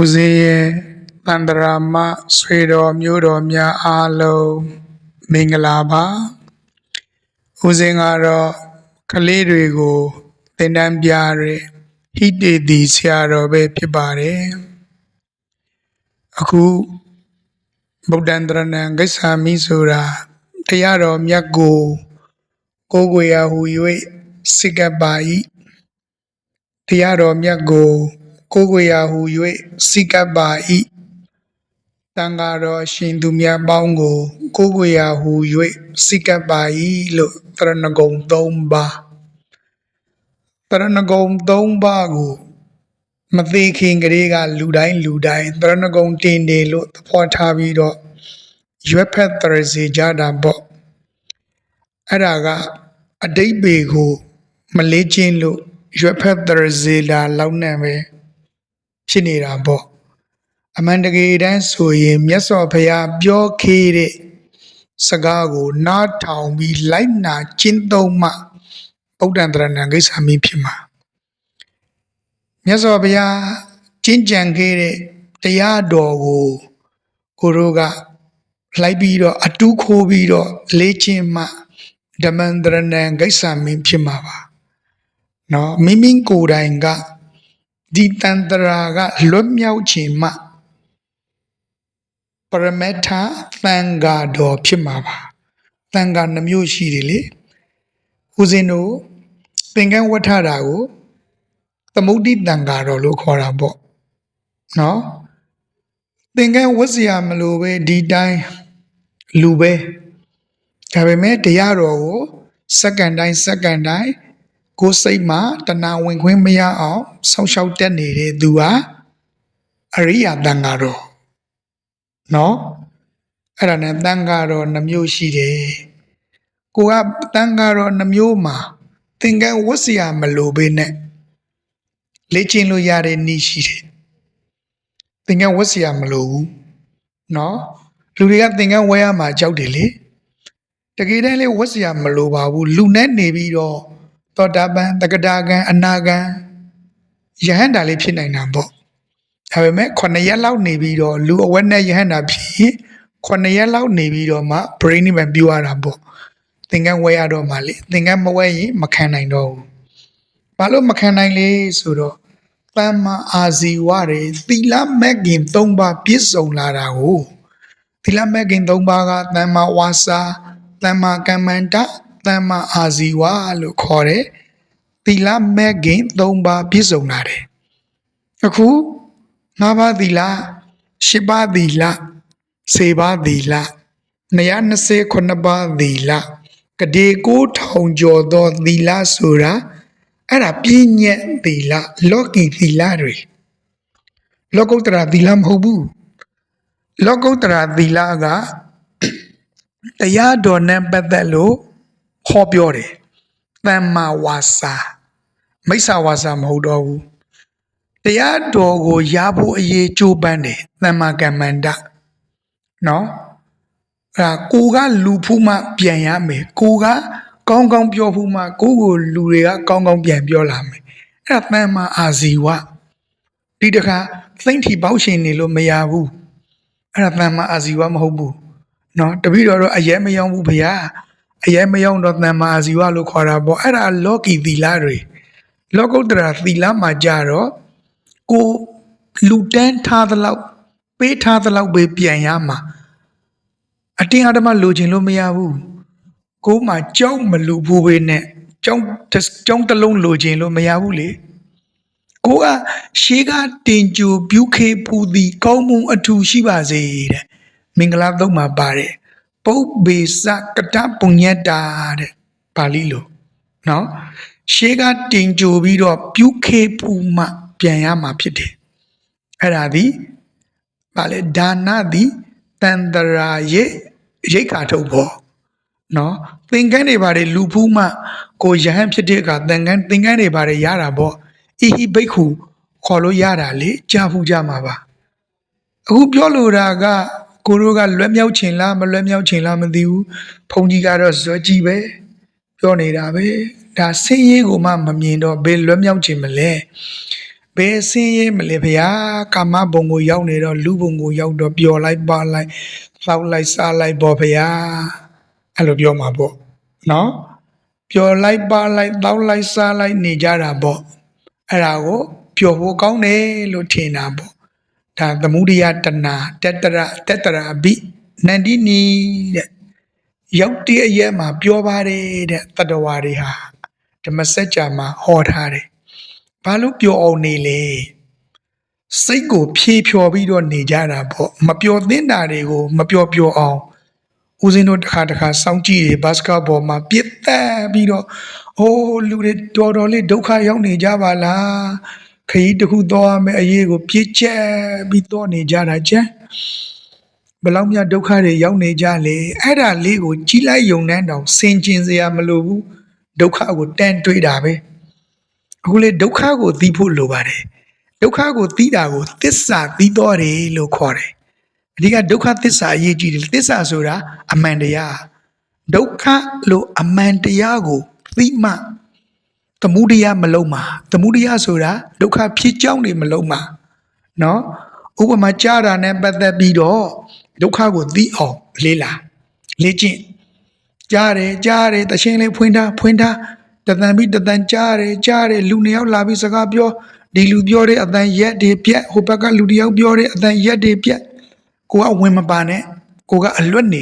ဦးဇင်းရဲ့တန္တရာမဆွေတော်မျိုးတော်များအားလုံးမင်္ဂလာပါဦးဇင်းကတော့ကလေးတွေကိုသင်တန်းပြတဲ့ဟိတေတီဆရာတော်ပဲဖြစ်ပါတယ်အခုဗုဒ္ဓံတရဏံဂစ္ဆာမိဆိုတာတရားတော်မြတ်ကိုကိုးကွယ်ရဟူ၍စိတ်ကပ်ပါ၏တရားတော်မြတ်ကို ကိုးကွယ်ရဟူ၍စိတ်ကပ်ပါ၏တန်ဃာတော်အရှင်သူမြတ်ပေါင်းကို ကိုးကွယ်ရဟူ၍စိတ်ကပ်ပါ၏လို့တရဏဂုံ၃ပါးတရဏဂုံ၃ပါးကိုမသေးခင်ကလေးကလူတိုင်းလူတိုင်းတရဏဂုံတင်တယ်လို့သဘောထားပြီးတော့ရွက်ဖက်တရစီကြတာပေါ့အဲ့ဒါကအတိတ်ပေကို မလေးချင်းလို့ရွက်ဖက်တရစီလာလောက်နေပဲ ဖြစ်နေတာပေါ့အမှန်တကယ်တမ်းဆိုရင်မြတ်စွာဘုရားပြောခဲ့တဲ့စကားကိုနားထောင်ပြီးလိုက်နာကျင့်သုံးမှဗုဒ္ဓံတရဏံကိစ္စမင်းဖြစ်မှာမြတ်စွာဘုရားကျင့်ကြံခဲ့တဲ့တရားတော်ကိုကိုတို့ကလိုက်ပြီးတော့အတူးခိုးပြီးတော့လေးချင်းမှဓမ္မန္တရဏံကိစ္စမင်းဖြစ်မှာပါနော်မိမိကိုယ်တိုင်က ဒီတန်တရာကလွတ်မြောက်ခြင်းမှပရမတ္ထသံဃာတော်ဖြစ်မှာပါသံဃာနှမျိုးရှိတယ်လေဦးဇင်းတို့သင်္ကန်းဝဋ္ထတာကိုသမုဒ္ဒိတံဃာတော်လို့ခေါ်တာပေါ့နော်သင်္ကန်းဝတ်စရာမလိုပဲဒီတိုင်းလူပဲဒါပေမဲ့တရားတော်ကိုစက္ကန့်တိုင်းစက္ကန့်တိုင်း ကိုယ်စိတ်မှာတဏှာဝင်ခွင့်မရအောင်ဆောင်းရှောက်တက်နေတဲ့သူဟာအရိယာတန်ဃာတော်နော်အဲ့ဒါနဲ့တန်ဃာတော်နှမျိုးရှိတယ်ကိုကတန်ဃာတော်နှမျိုးမှာသင်္ကန်းဝတ်စရာမလိုဘဲနဲ့လေ့ကျင့်လို့ရတဲ့နည်းရှိတယ်သင်္ကန်းဝတ်စရာမလိုဘူးနော်လူတွေကသင်္ကန်းဝဲရမှာကြောက်တယ်လေတကယ်တမ်းလေဝတ်စရာမလိုပါဘူးလူနဲ့နေပြီးတော့ သောတာပန်တက္ကတာကံအနာကံယဟန္တာလေးဖြစ်နိုင်တာပေါ့ဒါပေမဲ့9ရက်လောက်နေပြီးတော့လူအဝက်နဲ့ယဟန္တာဖြစ်9ရက်လောက်နေပြီးတော့မှ brain နဲ့ပြူရတာပေါ့သင်္ကန်းဝဲရတော့မှလေသင်္ကန်းမဝဲရင်မခံနိုင်တော့ဘူးဘာလို့မခံနိုင်လဲဆိုတော့တမ္မာအာဇီဝတွေသီလမဲ့ခင်၃ပါးပြည့်စုံလာတာကိုသီလမဲ့ခင်၃ပါးကတမ္မာဝါစာတမ္မာကမ္မန္တ တမ္မာအာဇီဝလို့ခေါ်တယ်သီလမဲ့ခင်၃ပါးပြည့်စုံလာတယ်အခု၅ပါးသီလ၈ပါးသီလ၁၀ပါးသီလ229ပါးသီလကတိကိုထောင်ကျော်သောသီလဆိုတာအဲ့ဒါပြည့်ညက်သီလလောကီသီလတွေလောကုတ္တရာသီလမဟုတ်ဘူးလောကုတ္တရာသီလကတရားတော်နဲ့ပတ်သက်လို့ ဟောပြောတယ်တမ္မာဝါစာမိစ္ဆာဝါစာမဟုတ်တော့ဘူးတရားတော်ကိုရဖို့အရေးကြိုးပမ်းတယ်တမ္မာကမ္မန္တနော်အဲဒါကိုကလူဖူးမှပြန်ရမယ်ကိုကကောင်းကောင်းပြောဖူးမှကိုကိုလူတွေကကောင်းကောင်းပြန်ပြောလာမယ်အဲ့ဒါတမ္မာအာဇီဝဒီတခါသိမ့်ထီပေါက်ရှင်နေလို့မရဘူးအဲ့ဒါတမ္မာအာဇီဝမဟုတ်ဘူးနော်တပည့်တော်တော့အယဲမယောင်းဘူးဗျာ အယဲမယောင်းတော့တမ္မာအာဇီဝလို့ခေါ်တာပေါ့အဲ့ဒါလောကီသီလတွေလောကုတ္တရာသီလမှာကြတော့ကိုလူတန်းထားသလောက်ပေးထားသလောက်ပဲပြန်ရမှာအတင်းအဓမ္မလိုချင်လို့မရဘူးကိုမှကြောက်မလူဘူးပဲနဲ့ကြောင်းကြောင်းတစ်လုံးလိုချင်လို့မရဘူးလေကိုကရှေးကတင်ကြိုပြုခေဖူသည် ကောင်းမှုအထူရှိပါစေတဲ့မင်္ဂလာသုံးမှာပါတယ် ပုပ္ပေစကတပုညတ္တာတဲ့ပါဠိလိုနော်ရှေးကတင်ကြိုပြီးတော့ပြုခေဖူမှပြန်ရမှာဖြစ်တယ်အဲ့ဒါဒီဗာလေဒါနသည်တန်တရာရဲ့ရိတ်ခါထုတ်ဖို့နော်သင်္ကန်းတွေပါတယ်လူဖူးမှကိုယဟန်ဖြစ်တဲ့အခါသင်္ကန်းသင်္ကန်းတွေပါတယ်ရတာပေါ့အီဟိဘိတ်ခုခေါ်လို့ရတာလေကြာဖူးကြမှာပါအခုပြောလိုတာက ကိုတို့ကလွတ်မြောက်ချင်လားမလွတ်မြောက်ချင်လားမသိဘူးဘုန်းကြီးကတော့ဇွဲကြီးပဲပြောနေတာပဲဒါဆင်းရဲကိုမှမမြင်တော့ဘယ်လွတ်မြောက်ချင်မလဲဘယ်ဆင်းရဲမလဲဗျာကာမဘုံကိုရောက်နေတော့လူဘုံကိုရောက်တော့ပျော်လိုက်ပါလိုက်သောက်လိုက်စားလိုက်ပေါ့ဗျာအဲ့လိုပြောမှာပေါ့နော်ပျော်လိုက်ပါလိုက်သောက်လိုက်စားလိုက်နေကြတာပေါ့အဲ့ဒါကိုပျော်ဖို့ကောင်းတယ်လို့ထင်တာပေါ့ ဒါသမုဒိယတဏတက်တရတက်တရာဘိနန္ဒီနီတဲ့ရောက်တည်းအရက်မှာပြောပါတယ်တဲ့တတ္တဝါတွေဟာဓမ္မစကြာမှာဟောထားတယ်ဘာလို့ပျော်အောင်နေလဲစိတ်ကိုဖြေဖြော်ပြီးတော့နေကြတာပေါ့မပျော်သင့်တာတွေကိုမပျော်ပျော်အောင်ဦးဇင်းတို့တစ်ခါတစ်ခါစောင့်ကြည့်ရဘတ်စကတ်ဘောမှာပြစ်သက်ပြီးတော့အိုးလူတွေတော်တော်လေးဒုက္ခရောက်နေကြပါလား ခရီးတစ်ခုသွားရမယ်အရေးကိုပြစ်ချက်ပြီးတော့နေကြတာကျန်ဘယ်လောက်များဒုက္ခတွေရောက်နေကြလဲအဲ့ဒါလေးကိုကြီးလိုက်ယုံနှန်းတောင်စင်ကျင်စရာမလိုဘူးဒုက္ခကိုတန်တွေးတာပဲအခုလေဒုက္ခကိုသိဖို့လိုပါတယ်ဒုက္ခကိုသိတာကိုသစ္စာသိတော်တယ်လို့ခေါ်တယ်အဓိကဒုက္ခသစ္စာအရေးကြီးတယ်သစ္စာဆိုတာအမှန်တရားဒုက္ခလို့အမှန်တရားကိုသိမှ သမုဒယမလုံးမှာသမုဒယဆိုတာဒုက္ခဖြစ်ကြောင်းနေမလုံးမှာเนาะဥပမာကြားတာနဲ့ပတ်သက်ပြီးတော့ဒုက္ခကိုသိအောင်လေးလာလေ့ကျင့် ကြားတယ်ကြားတယ်တချင်းလေးဖွင့်ထားဖွင့်ထားတသံပြီးတသံကြားတယ်ကြားတယ်လူနှစ်ယောက်လာပြီးစကားပြောဒီလူပြောတဲ့အသံရက်တွေပြက်ဟိုဘက်ကလူတစ်ယောက်ပြောတဲ့အသံရက်တွေပြက်ကိုကဝင်မပါနဲ့ကိုကအလွတ်နေ